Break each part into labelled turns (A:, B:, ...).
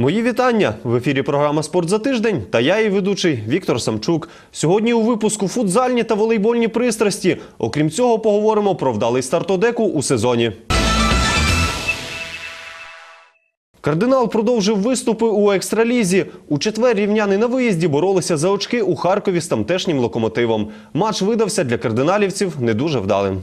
A: Мої вітання в ефірі програма Спорт за тиждень та я її ведучий Віктор Самчук. Сьогодні у випуску футзальні та волейбольні пристрасті. Окрім цього, поговоримо про вдалий старт Одеку у сезоні. Кардинал продовжив виступи у екстралізі. У четвер рівняни на виїзді боролися за очки у Харкові з тамтешнім локомотивом. Матч видався для кардиналівців не дуже вдалим.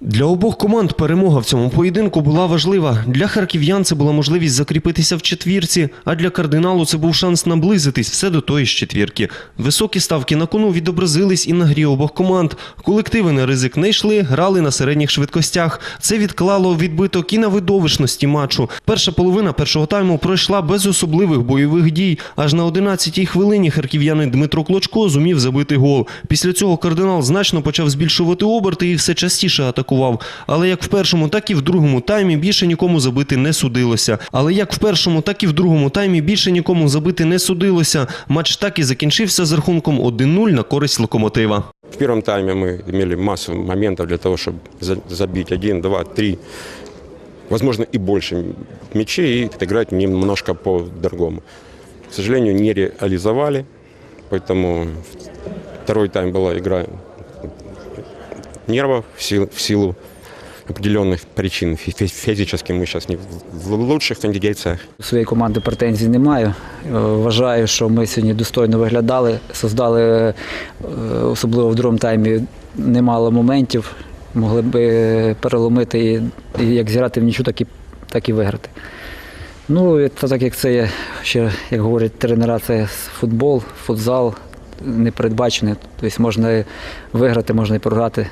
A: Для обох команд перемога в цьому поєдинку була важлива. Для харків'ян це була можливість закріпитися в четвірці, а для кардиналу це був шанс наблизитись все до тої ж четвірки. Високі ставки на кону відобразились і на грі обох команд. Колективи на ризик не йшли, грали на середніх швидкостях. Це відклало відбиток і на видовищності матчу. Перша половина першого тайму пройшла без особливих бойових дій. Аж на 11-й хвилині харків'янин Дмитро Клочко зумів забити гол. Після цього кардинал значно почав збільшувати оберти і все частіше атакував. Але як в першому, так і в другому таймі більше нікому забити не судилося. Але як в першому, так і в другому таймі більше нікому забити не судилося. Матч так і закінчився з рахунком 1-0 на користь локомотива.
B: В первом тайме мы имели массу моментов для того, чтобы за- забить один, два, три, возможно, и больше мячей и отыграть немножко по-другому. К сожалению, не реализовали, поэтому второй тайм была игра нервов в силу, в силу определенных причин. Физически мы сейчас не в лучших кондиціях.
C: У своєї команди претензій не маю. Е, Вважаю, що ми сьогодні достойно виглядали, создали, е, особливо в другому таймі, немало моментів. Могли б переломити і, як зіграти в нічу, так і, так і виграти. Ну, і так як це є, ще, як говорять тренера, це футбол, футзал непередбачений. Тобто можна виграти, можна і програти.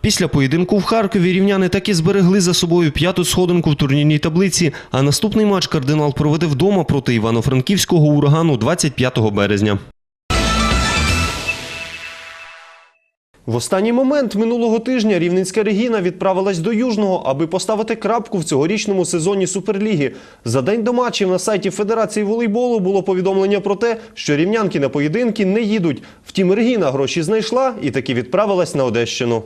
A: Після поєдинку в Харкові рівняни таки зберегли за собою п'яту сходинку в турнірній таблиці, а наступний матч кардинал проведе вдома проти Івано-Франківського урагану 25 березня. В останній момент минулого тижня рівненська Регіна відправилась до Южного, аби поставити крапку в цьогорічному сезоні Суперліги. За день до матчів на сайті Федерації волейболу було повідомлення про те, що рівнянки на поєдинки не їдуть. Втім, Регіна гроші знайшла і таки відправилась на Одещину.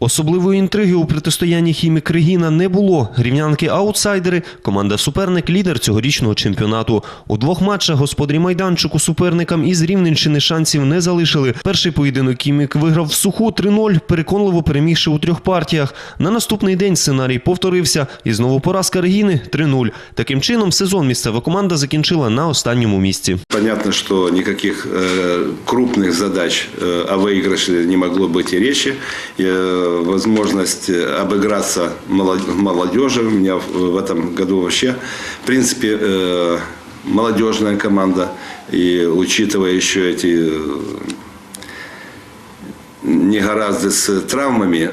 A: Особливої інтриги у протистоянні хімік Регіна не було. Рівнянки аутсайдери, команда суперник лідер цьогорічного чемпіонату. У двох матчах господарі майданчику суперникам із Рівненщини шансів не залишили. Перший поєдинок хімік виграв в суху 3-0, переконливо перемігши у трьох партіях. На наступний день сценарій повторився і знову поразка Регіни 3-0. Таким чином, сезон місцева команда закінчила на останньому місці.
D: Понятно, что никаких э, крупных задач э, о выигрыше не могло быть и речи. Э, возможность э, обыграться молод- молодежи. У меня в, этом году вообще, в принципе, э, молодежная команда. И учитывая еще эти э, негоразды с травмами,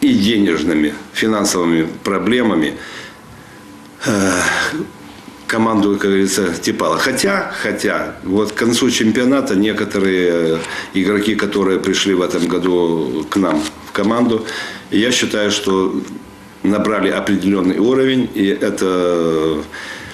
D: и денежными, финансовыми проблемами, команду, как говорится, Типала. Хотя, хотя, вот к концу чемпионата некоторые э, игроки, которые пришли в этом году к нам в команду, я считаю, что набрали определенный уровень, и это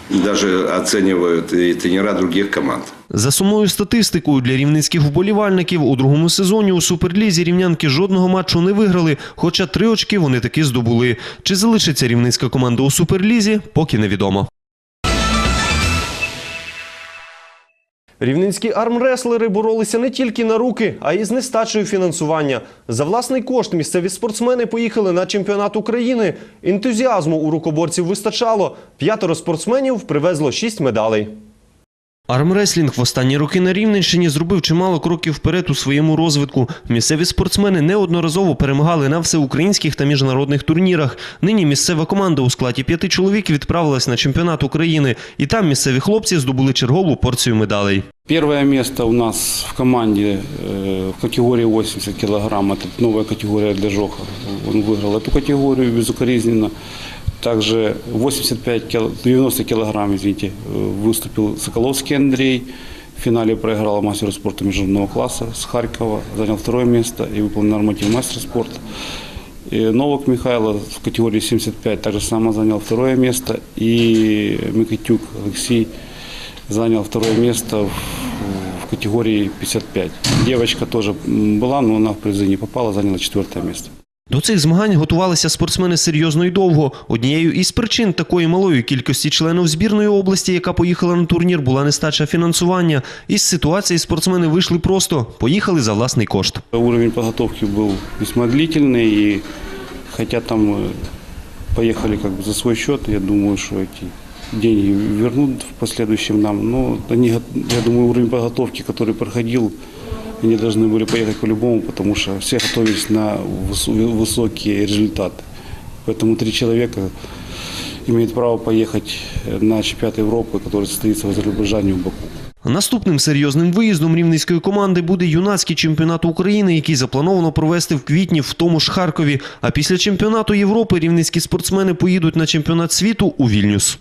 D: даже оценивают и тренера других команд.
A: За сумною статистикою для рівненських вболівальників у другому сезоні у Суперлізі рівнянки жодного матчу не виграли, хоча три очки вони таки здобули. Чи залишиться рівненська команда у Суперлізі, поки невідомо. Рівненські армреслери боролися не тільки на руки, а й з нестачею фінансування. За власний кошт місцеві спортсмени поїхали на чемпіонат України. Ентузіазму у рукоборців вистачало. П'ятеро спортсменів привезло шість медалей. Армреслінг в останні роки на Рівненщині зробив чимало кроків вперед у своєму розвитку. Місцеві спортсмени неодноразово перемагали на всеукраїнських та міжнародних турнірах. Нині місцева команда у складі п'яти чоловік відправилась на чемпіонат України, і там місцеві хлопці здобули чергову порцію медалей.
E: Первое место у нас в команде э, в категории 80 килограмм. Это новая категория для Жоха. Он выиграл эту категорию безукоризненно. Также 85 кил- 90 килограмм, извините, э, выступил Соколовский Андрей. В финале проиграл мастеру спорта международного класса с Харькова. Занял второе место и выполнил норматив мастера спорта. И Новак Михайло в категории 75 также само занял второе место. И Микитюк Алексей занял второе место в, в категории 55. Девочка тоже была, но она в призы не попала, заняла четвертое место.
A: До цих змагань готувалися спортсмени серйозно і довго. Однією із причин такої малої кількості членів збірної області, яка поїхала на турнір, була нестача фінансування. Із ситуації спортсмени вийшли просто, поїхали за власний кошт.
E: Уровень подготовки был весьма длительный, и хотя там э, поехали как бы за свой счет, я думаю, что эти деньги вернут в последующем нам. Но они, го- я думаю, уровень подготовки, который проходил, они должны были поехать по-любому, потому что все готовились на высо- высокие результаты. Поэтому три человека имеют право поехать э, на чемпионат Европы, который состоится в Азербайджане в Баку.
A: Наступним серйозним виїздом рівненської команди буде юнацький чемпіонат України, який заплановано провести в квітні в тому ж Харкові. А після чемпіонату Європи рівненські спортсмени поїдуть на чемпіонат світу у Вільнюс.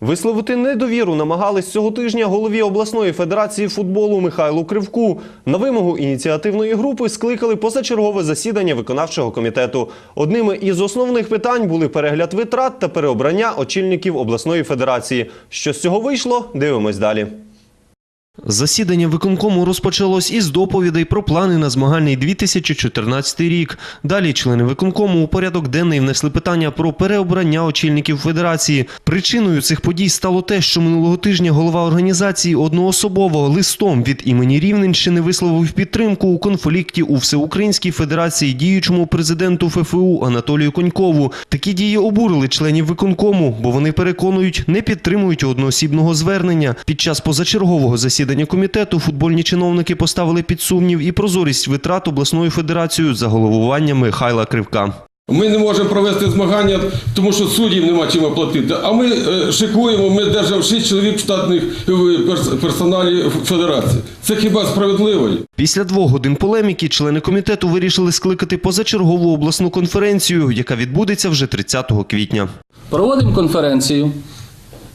A: Висловити недовіру намагались цього тижня голові обласної федерації футболу Михайлу Кривку. На вимогу ініціативної групи скликали позачергове засідання виконавчого комітету. Одними із основних питань були перегляд витрат та переобрання очільників обласної федерації. Що з цього вийшло? Дивимось далі. Засідання виконкому розпочалось із доповідей про плани на змагальний 2014 рік. Далі члени виконкому у порядок денний внесли питання про переобрання очільників федерації. Причиною цих подій стало те, що минулого тижня голова організації одноособово листом від імені Рівненщини висловив підтримку у конфлікті у Всеукраїнській Федерації діючому президенту ФФУ Анатолію Конькову. Такі дії обурили членів виконкому, бо вони переконують, не підтримують одноосібного звернення. Під час позачергового засідання комітету футбольні чиновники поставили під сумнів і прозорість витрат обласною федерацією за головування Михайла Кривка.
F: Ми не можемо провести змагання, тому що суддів нема чим оплатити. А ми е, шикуємо, ми держимо 6 чоловік штатних е, персоналі федерації. Це хіба справедливо?
A: Після двох годин полеміки члени комітету вирішили скликати позачергову обласну конференцію, яка відбудеться вже 30 квітня.
G: Проводимо конференцію.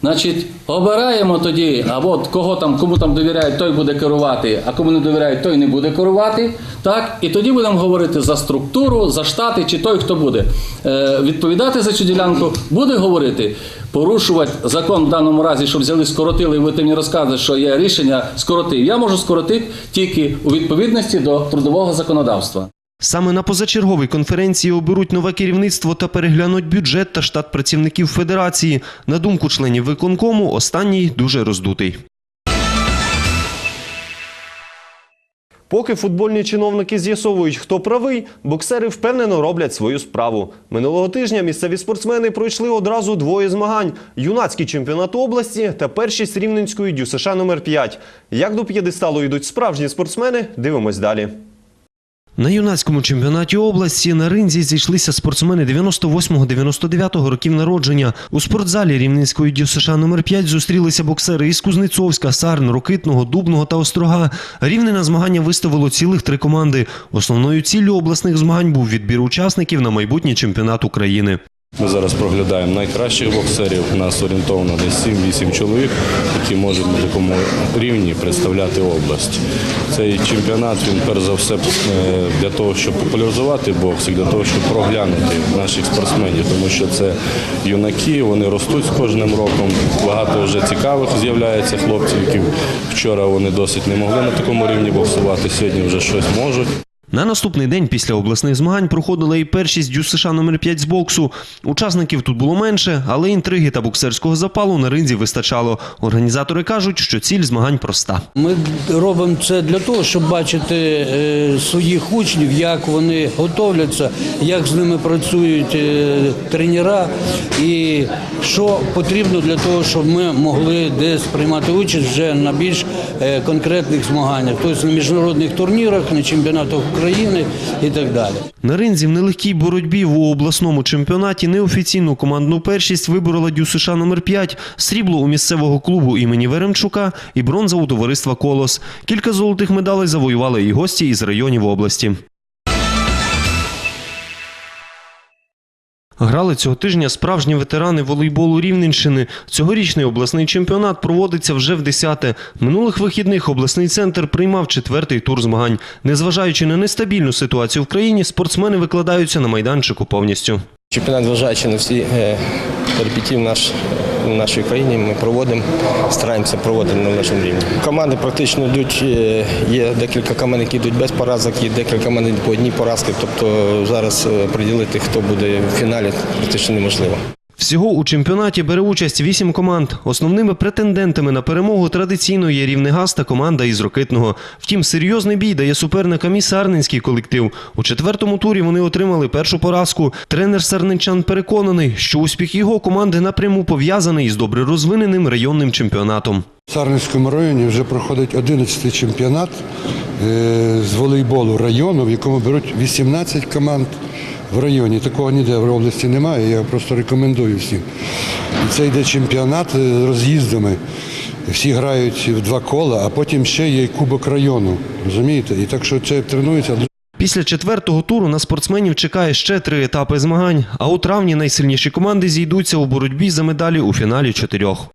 G: Значить, обираємо тоді, а от кого там, кому там довіряють, той буде керувати, а кому не довіряють, той не буде керувати. Так? І тоді будемо говорити за структуру, за штати, чи той, хто буде е, відповідати за цю ділянку, буде говорити, порушувати закон в даному разі, щоб взяли, скоротили, і ви ти мені розказуєте, що є рішення скоротив. Я можу скоротити тільки у відповідності до трудового законодавства.
A: Саме на позачерговій конференції оберуть нове керівництво та переглянуть бюджет та штат працівників федерації. На думку членів виконкому, останній дуже роздутий. Поки футбольні чиновники з'ясовують, хто правий, боксери впевнено роблять свою справу. Минулого тижня місцеві спортсмени пройшли одразу двоє змагань: юнацький чемпіонат області та першість рівненської ДЮСШ номер 5 Як до п'єдесталу йдуть справжні спортсмени, дивимось далі. На юнацькому чемпіонаті області на ринзі зійшлися спортсмени 98-99 років народження. У спортзалі Рівненської ДЮСШ номер 5 зустрілися боксери із Кузнецовська, Сарн, Рокитного, Дубного та Острога. Рівне на змагання виставило цілих три команди. Основною ціллю обласних змагань був відбір учасників на майбутній чемпіонат України.
H: Ми зараз проглядаємо найкращих боксерів. У нас орієнтовно десь 7-8 чоловік, які можуть на такому рівні представляти область. Цей чемпіонат він перш за все е, для того, щоб популяризувати бокс, і для того, щоб проглянути наших спортсменів, тому що це юнаки, вони ростуть з кожним роком. Багато вже цікавих з'являється хлопців, які вчора вони досить не могли на такому рівні боксувати. Сьогодні вже щось можуть.
A: На наступний день після обласних змагань проходила і першість ДЮСШ номер 5 з боксу. Учасників тут було менше, але інтриги та боксерського запалу на ринзі вистачало. Організатори кажуть, що ціль змагань проста.
I: Ми робимо це для того, щоб бачити е, своїх учнів, як вони готовляться, як з ними працюють е, тренера, і що потрібно для того, щоб ми могли десь приймати участь вже на більш е, конкретних змаганнях, тобто на міжнародних турнірах, на чемпіонатах України і так далі.
A: На ринзі в нелегкій боротьбі в обласному чемпіонаті неофіційну командну першість виборола дюсиша номер 5 срібло у місцевого клубу імені Веремчука і бронза у товариства Колос. Кілька золотих медалей завоювали і гості із районів області. Грали цього тижня справжні ветерани волейболу Рівненщини. Цьогорічний обласний чемпіонат проводиться вже в десяте. Минулих вихідних обласний центр приймав четвертий тур змагань. Незважаючи на нестабільну ситуацію в країні, спортсмени викладаються на майданчику повністю.
J: Чемпіонат, зважаючи на всі е, в, наш в нашій країні ми проводимо, стараємося проводити на нашому рівні. Команди практично йдуть, е, є декілька команд, які йдуть без поразок, є декілька команд по одній поразки. Тобто зараз е, приділити, хто буде в фіналі, практично неможливо.
A: Всього у чемпіонаті бере участь вісім команд. Основними претендентами на перемогу традиційно є Рівнегаз та команда із Рокитного. Втім, серйозний бій дає суперникам і Сарненський колектив. У четвертому турі вони отримали першу поразку. Тренер сарненчан переконаний, що успіх його команди напряму пов'язаний із добре розвиненим районним чемпіонатом.
K: В Сарненському районі вже проходить 11-й чемпіонат е, з волейболу району, в якому беруть 18 команд в районі. Такого ніде в області немає, я просто рекомендую всім. Це йде чемпіонат е, з роз'їздами. Всі грають в два кола, а потім ще є Кубок району. Розумієте? І так що це тренується
A: Після четвертого туру на спортсменів чекає ще три етапи змагань. А у травні найсильніші команди зійдуться у боротьбі за медалі у фіналі чотирьох.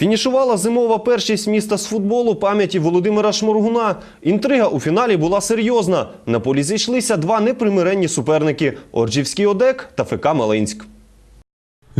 A: Фінішувала зимова першість міста з футболу пам'яті Володимира Шморгуна. Інтрига у фіналі була серйозна. На полі зійшлися два непримиренні суперники – Орджівський Одек та ФК Малинськ.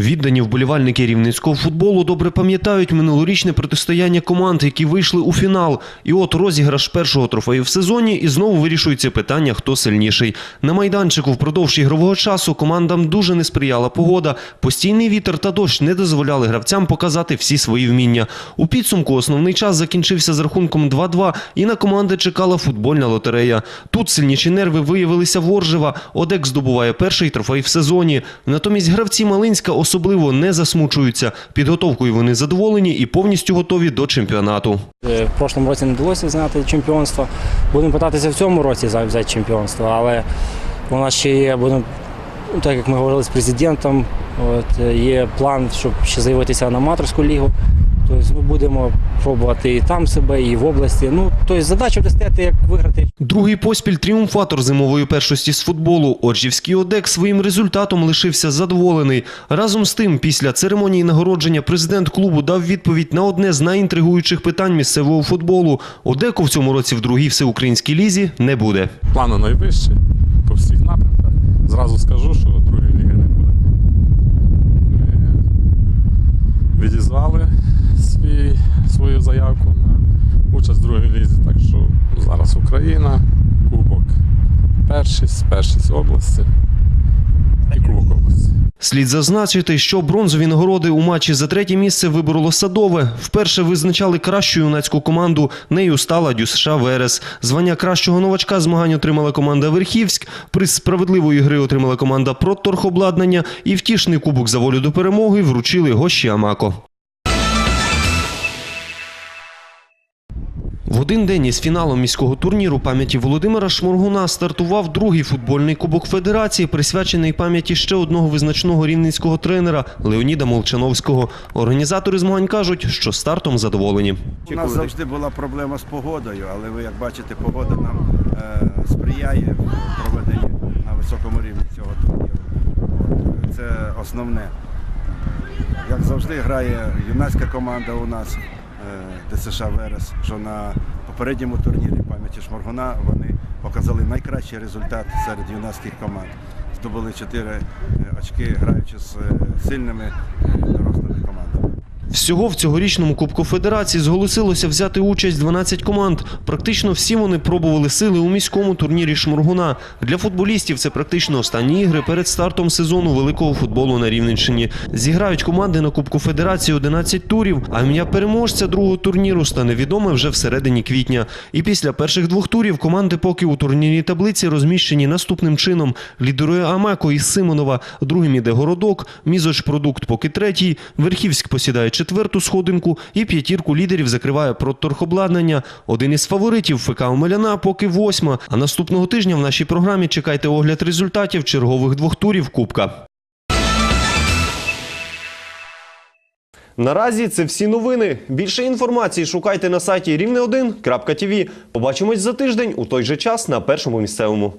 A: Віддані вболівальники рівненського футболу добре пам'ятають минулорічне протистояння команд, які вийшли у фінал. І от розіграш першого трофею в сезоні, і знову вирішується питання, хто сильніший. На майданчику впродовж ігрового часу командам дуже не сприяла погода. Постійний вітер та дощ не дозволяли гравцям показати всі свої вміння. У підсумку основний час закінчився з рахунком 2-2, і на команди чекала футбольна лотерея. Тут сильніші нерви виявилися в Оржева. Одек здобуває перший трофей в сезоні. Натомість гравці Малинська особливо не засмучуються. Підготовкою вони задоволені і повністю готові до чемпіонату.
L: Е, В прошлому році не вдалося зняти чемпіонство. Будемо питатися в цьому році взяти чемпіонство, але у нас ще є, ну, так як ми говорили з президентом, е, є план, щоб ще заявитися на аматорську лігу. Тобто ми будемо пробувати і там себе, і в області. Ну, тобто задача буде стояти, як виграти
A: Другий поспіль тріумфатор зимової першості з футболу. Оржівський Одек своїм результатом лишився задоволений. Разом з тим, після церемонії нагородження президент клубу дав відповідь на одне з найінтригуючих питань місцевого футболу. Одеку в цьому році в другій всеукраїнській лізі не буде.
M: плану найвищі по всіх напрямках. Зразу скажу, що другої ліги не буде. Ми відізвали свій, свою заявку на участь в другій лізі. Так що зараз Україна, Кубок, першість, першість області області.
A: Слід зазначити, що бронзові нагороди у матчі за третє місце вибороло Садове. Вперше визначали кращу юнацьку команду. Нею стала ДЮСШ Верес. Звання кращого новачка змагань отримала команда Верхівськ. Приз справедливої гри отримала команда Протторхобладнання. І втішний кубок за волю до перемоги вручили гощі Амако. Один день із фіналом міського турніру пам'яті Володимира Шморгуна стартував другий футбольний кубок федерації, присвячений пам'яті ще одного визначного рівненського тренера Леоніда Молчановського. Організатори змагань кажуть, що стартом задоволені.
N: У нас завжди була проблема з погодою, але ви як бачите, погода нам е, сприяє проведенні на високому рівні цього турніру. Це основне. Як завжди грає юнацька команда у нас, е, ДСШ Верес, що на попередньому турнірі пам'яті Шморгуна вони показали найкращий результат серед юнацьких команд. Здобули 4 очки, граючи з е, сильними е.
A: Всього в цьогорічному Кубку Федерації зголосилося взяти участь 12 команд. Практично всі вони пробували сили у міському турнірі Шморгуна. Для футболістів це практично останні ігри перед стартом сезону великого футболу на Рівненщині. Зіграють команди на Кубку Федерації 11 турів, а ім'я переможця другого турніру стане відоме вже всередині квітня. І після перших двох турів команди поки у турнірній таблиці розміщені наступним чином. Лідерує Амеко із Симонова, другим іде Городок, Мізоч Продукт поки третій, Верхівськ посідає четверту сходинку і п'ятірку лідерів закриває Протторхобладнання. Один із фаворитів ФК Омеляна поки восьма. А наступного тижня в нашій програмі чекайте огляд результатів чергових двох турів Кубка. Наразі це всі новини. Більше інформації шукайте на сайті рівне1.tv. Побачимось за тиждень у той же час на першому місцевому.